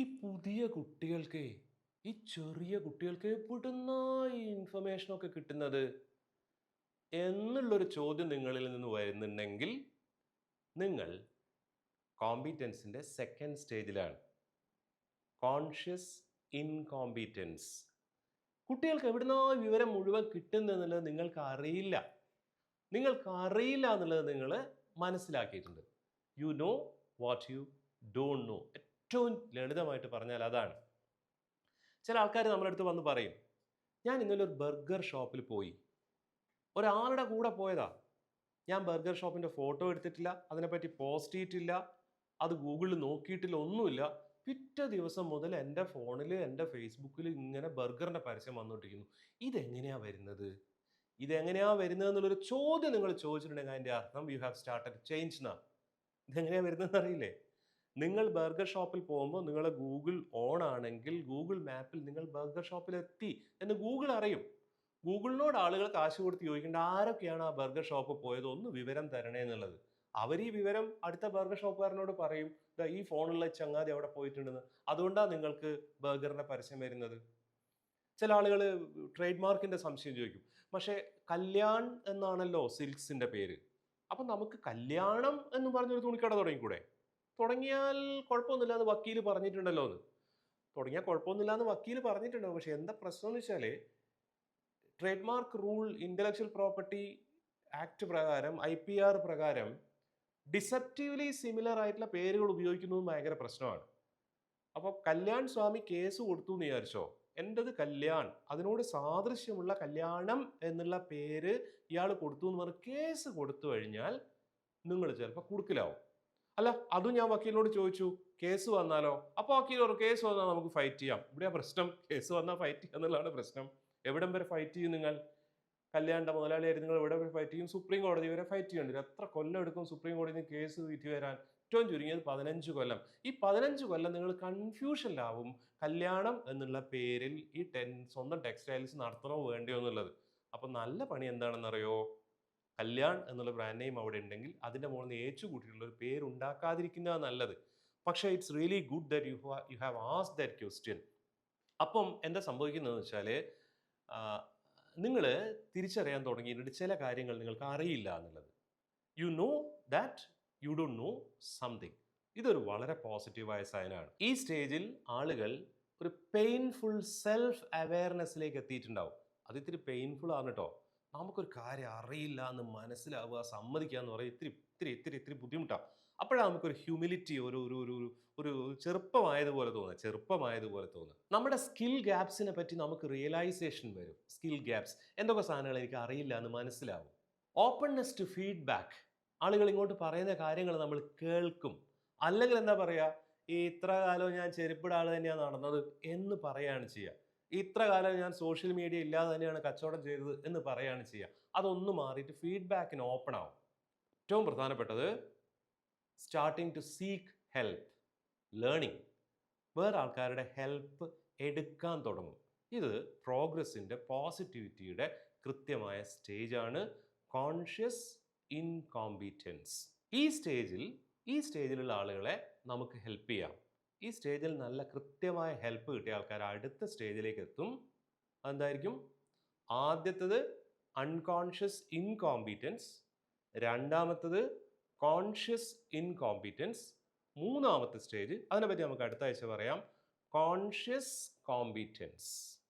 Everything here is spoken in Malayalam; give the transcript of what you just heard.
ഈ പുതിയ കുട്ടികൾക്ക് ഈ ചെറിയ കുട്ടികൾക്ക് എവിടുന്ന ഈ ഇൻഫർമേഷനൊക്കെ കിട്ടുന്നത്? എന്നുള്ളൊരു ചോദ്യം നിങ്ങളിൽ നിന്ന് വരുന്നുണ്ടെങ്കിൽ നിങ്ങൾ കോമ്പീറ്റൻസിന്റെ സെക്കൻഡ് സ്റ്റേജിലാണ് കോൺഷ്യസ് ഇൻകോമ്പീറ്റൻസ് കുട്ടികൾക്ക് എവിടുന്ന വിവരം മുഴുവൻ കിട്ടുന്നതെന്നുള്ളത് നിങ്ങൾക്ക് അറിയില്ല നിങ്ങൾക്ക് അറിയില്ല എന്നുള്ളത് നിങ്ങൾ മനസ്സിലാക്കിയിട്ടുണ്ട്. You know what you don't know ഏറ്റവും ലളിതമായിട്ട് പറഞ്ഞാൽ അതാണ്. ചില ആൾക്കാർ നമ്മുടെ അടുത്ത് വന്ന് പറയും ഞാൻ ഇന്നലെ ഒരു ബർഗർ ഷോപ്പിൽ പോയി. ഒരാളുടെ കൂടെ പോയതാ. ഞാൻ ബർഗർ ഷോപ്പിന്റെ ഫോട്ടോ എടുത്തിട്ടില്ല അതിനെപ്പറ്റി പോസ്റ്റ് ചെയ്തിട്ടില്ല അത് ഗൂഗിളിൽ നോക്കിയിട്ടില്ല ഒന്നുമില്ല. പിറ്റേ ദിവസം മുതൽ എന്റെ ഫോണിൽ എന്റെ ഫേസ്ബുക്കിൽ ഇങ്ങനെ ബർഗറിന്റെ പരസ്യം വന്നുകൊണ്ടിരിക്കുന്നു ഇതെങ്ങനെയാണ് വരുന്നത്? ഇതെങ്ങനെയാണ് വരുന്നത് എന്നുള്ളൊരു ചോദ്യം നിങ്ങൾ ചോദിച്ചിട്ടുണ്ടെങ്കിൽ അതിന്റെ അർത്ഥം യു ഹാവ് സ്റ്റാർട്ടഡ് ചേഞ്ച് എന്നാണ് ഇതെങ്ങനെയാണ് വരുന്നതെന്ന് അറിയില്ലേ? നിങ്ങൾ ബർഗർ ഷോപ്പിൽ പോകുമ്പോൾ നിങ്ങൾ ഗൂഗിൾ ഓൺ ആണെങ്കിൽ ഗൂഗിൾ മാപ്പിൽ നിങ്ങൾ ബർഗർ ഷോപ്പിൽ എത്തി എന്ന് ഗൂഗിൾ അറിയും. ഗൂഗിളിനോട് ആളുകൾ കാശ് കൊടുത്ത് ചോദിക്കേണ്ട ആരൊക്കെയാണ് ആ ബർഗർ ഷോപ്പ് പോയത്? ഒന്ന് വിവരം തരണേ എന്നുള്ളത്. അവർ ഈ വിവരം അടുത്ത ബർഗർ ഷോപ്പുകാരനോട് പറയും "ദാ ഈ ഫോണുള്ള ചങ്ങാതി അവിടെ പോയിട്ടുണ്ടെന്ന്. അതുകൊണ്ടാണ് നിങ്ങൾക്ക് ബർഗറിന്റെ പരസ്യം വരുന്നത്? ചില ആളുകൾ ട്രേഡ് മാർക്കിന്റെ സംശയം ചോദിക്കും. പക്ഷേ കല്യാൺ എന്നാണല്ലോ സിൽക്സിന്റെ പേര്. അപ്പം നമുക്ക് കല്യാണം എന്ന് പറഞ്ഞൊരു തുണിക്കട തുടങ്ങിക്കൂടെ? തുടങ്ങിയാൽ കുഴപ്പമൊന്നുമില്ല എന്ന് വക്കീൽ പറഞ്ഞിട്ടുണ്ടല്ലോ എന്ന് തുടങ്ങിയാൽ കുഴപ്പമൊന്നുമില്ല എന്ന് വക്കീൽ പറഞ്ഞിട്ടുണ്ടോ പക്ഷെ എന്താ പ്രശ്നം എന്ന് വെച്ചാൽ trade mark rule intellectual property act പ്രകാരം ഐ പി ആർ പ്രകാരം ഡിസെപ്റ്റീവ്ലി സിമിലർ ആയിട്ടുള്ള പേരുകൾ ഉപയോഗിക്കുന്നതും ഭയങ്കര പ്രശ്നമാണ്. അപ്പോൾ കല്യാൺ സ്വാമി കേസ് കൊടുത്തു എന്ന് വിചാരിച്ചോ? എന്റെത് കല്യാൺ. അതിനോട് സാദൃശ്യമുള്ള കല്യാണം എന്നുള്ള പേര് ഇയാൾ കൊടുത്തു എന്ന് പറഞ്ഞ് കേസ് കൊടുത്തു കഴിഞ്ഞാൽ നിങ്ങൾ ചിലപ്പോൾ കുടുക്കിലാവും. അല്ല അതും ഞാൻ വക്കീലിനോട് ചോദിച്ചു കേസ് വന്നാലോ? അപ്പോൾ വക്കീൽ ഒരു കേസ് വന്നാൽ നമുക്ക് ഫൈറ്റ് ചെയ്യാം. ഇവിടെയാ പ്രശ്നം. കേസ് വന്നാൽ ഫൈറ്റ് ചെയ്യുക എന്നുള്ളതാണ് പ്രശ്നം. എവിടം വരെ ഫൈറ്റ് ചെയ്യും നിങ്ങൾ? കല്യാണിന്റെ മുതലാളിയായിരുന്നു നിങ്ങൾ എവിടെ വരെ ഫൈറ്റ് ചെയ്യും? സുപ്രീം കോടതി വരെ ഫൈറ്റ് ചെയ്യേണ്ടി? എത്ര കൊല്ലം എടുക്കും സുപ്രീം കോടതിയിൽ കേസ് വിധി വരാൻ? ഏറ്റവും ചുരുങ്ങിയത് പതിനഞ്ച് കൊല്ലം. ഈ പതിനഞ്ച് കൊല്ലം നിങ്ങൾ കൺഫ്യൂഷനിലാവും കല്യാണം എന്നുള്ള പേരിൽ ഈ ടെൻ സ്വന്തം ടെക്സ്റ്റൈൽസ് നടത്തണോ വേണ്ടയോ എന്നുള്ളത്. അപ്പം നല്ല പണി എന്താണെന്നറിയോ? കല്യാൺ എന്നുള്ള ബ്രാൻഡ് നെയിം അവിടെ ഉണ്ടെങ്കിൽ അതിന്റെ മുകളിൽ നിന്ന് ഏച്ചു കൂട്ടിയിട്ടുള്ള ഒരു പേര് ഉണ്ടാക്കാതിരിക്കുന്നതാണ് നല്ലത്. പക്ഷേ it's really good that you you have as that question അപ്പം എന്താ സംഭവിക്കുന്നതെന്ന് വെച്ചാൽ നിങ്ങൾ തിരിച്ചറിയാൻ തുടങ്ങിയിട്ടുണ്ട് ചില കാര്യങ്ങൾ നിങ്ങൾക്ക് അറിയില്ല എന്നുള്ളത്. You know that you don't know something ഇതൊരു വളരെ പോസിറ്റീവായ സൈനാണ് ഈ സ്റ്റേജിൽ ആളുകൾ ഒരു പെയിൻഫുൾ സെൽഫ് അവയർനെസ്സിലേക്ക് എത്തിയിട്ടുണ്ടാവും. അത് ഇത്തിരി പെയിൻഫുൾ ആണ് കേട്ടോ നമുക്കൊരു കാര്യം അറിയില്ല എന്ന് മനസ്സിലാവുക സമ്മതിക്കുക എന്ന് പറയുക ഇത്തിരി ഇത്തിരി ഇത്തിരി ഇത്തിരി ബുദ്ധിമുട്ടാണ് അപ്പോഴാണ് നമുക്കൊരു ഹ്യൂമിലിറ്റി ഒരു ഒരു ഒരു ഒരു ചെറുപ്പമായതുപോലെ തോന്നുക ചെറുപ്പമായതുപോലെ തോന്നുക. നമ്മുടെ സ്കിൽ ഗ്യാപ്സിനെ പറ്റി നമുക്ക് റിയലൈസേഷൻ വരും. സ്കിൽ ഗ്യാപ്സ് എന്തൊക്കെ സാധനങ്ങൾ എനിക്ക് അറിയില്ല എന്ന് മനസ്സിലാവും. ഓപ്പൺനെസ് ടു ഫീഡ്ബാക്ക് ആളുകൾ ഇങ്ങോട്ട് പറയുന്ന കാര്യങ്ങൾ നമ്മൾ കേൾക്കും. അല്ലെങ്കിൽ എന്താ പറയുക ഈ ഇത്ര കാലം ഞാൻ ചെരുപ്പിടാൾ തന്നെയാണ് നടന്നത് എന്ന് പറയുകയാണ് ചെയ്യുക. ഇത്ര കാലം ഞാൻ സോഷ്യൽ മീഡിയ ഇല്ലാതെ തന്നെയാണ് കച്ചവടം ചെയ്തത് എന്ന് പറയുകയാണ് ചെയ്യുക അതൊന്ന് മാറിയിട്ട് ഫീഡ്ബാക്കിന് ഓപ്പൺ ആവും. ഏറ്റവും പ്രധാനപ്പെട്ടത് starting to seek help learning വേറെ ആൾക്കാരുടെ ഹെൽപ്പ് എടുക്കാൻ തുടങ്ങും. ഇത് പ്രോഗ്രസിന്റെ പോസിറ്റിവിറ്റിയുടെ കൃത്യമായ സ്റ്റേജാണ് കോൺഷ്യസ് ഇൻകോമ്പീറ്റൻസ് ഈ സ്റ്റേജിൽ ഈ സ്റ്റേജിലുള്ള ആളുകളെ നമുക്ക് ഹെൽപ്പ് ചെയ്യാം. ഈ സ്റ്റേജിൽ നല്ല കൃത്യമായ ഹെൽപ്പ് കിട്ടിയ ആൾക്കാർ അടുത്ത സ്റ്റേജിലേക്ക് എത്തും. അതെന്തായിരിക്കും? ആദ്യത്തത് അൺകോൺഷ്യസ് ഇൻകോമ്പീറ്റൻസ് രണ്ടാമത്തത് കോൺഷ്യസ് ഇൻകോമ്പീറ്റൻസ് മൂന്നാമത്തെ സ്റ്റേജ്. അതിനെപ്പറ്റി നമുക്ക് അടുത്ത ആഴ്ച പറയാം. Conscious competence